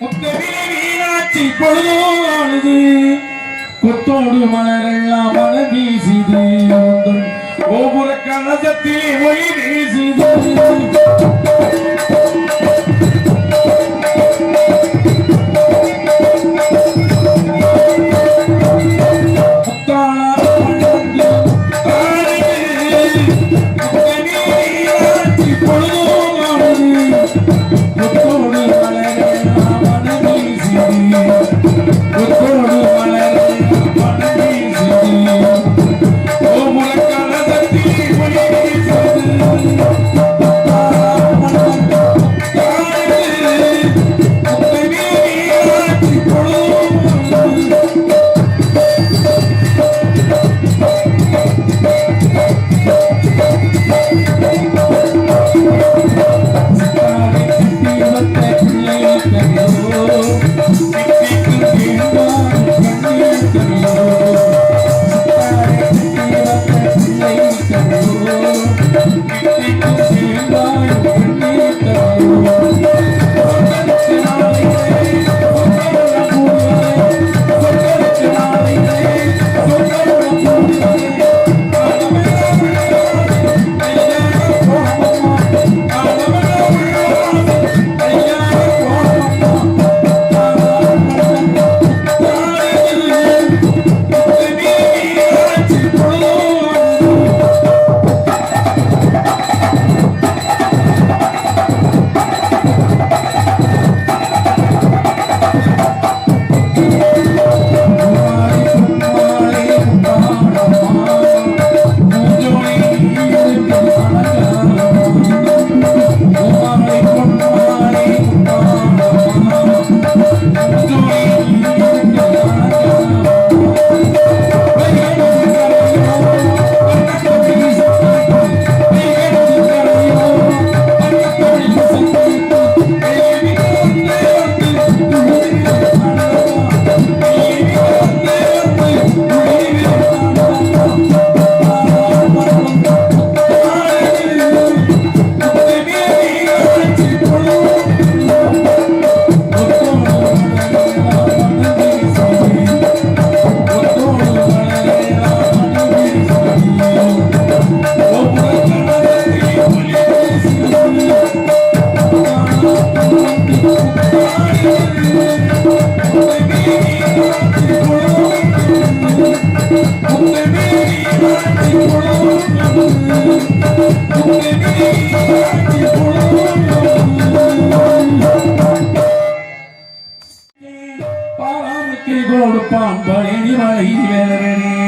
முத்தவிழி மீனாட்சி பொழுதோடுது. கொத்தோடு மலரெல்லாம் மலர் வீசிது. கோபுர கலசத்திலே மொழி வீசிது. ગોળ પાંભણી વાળી વેરણી.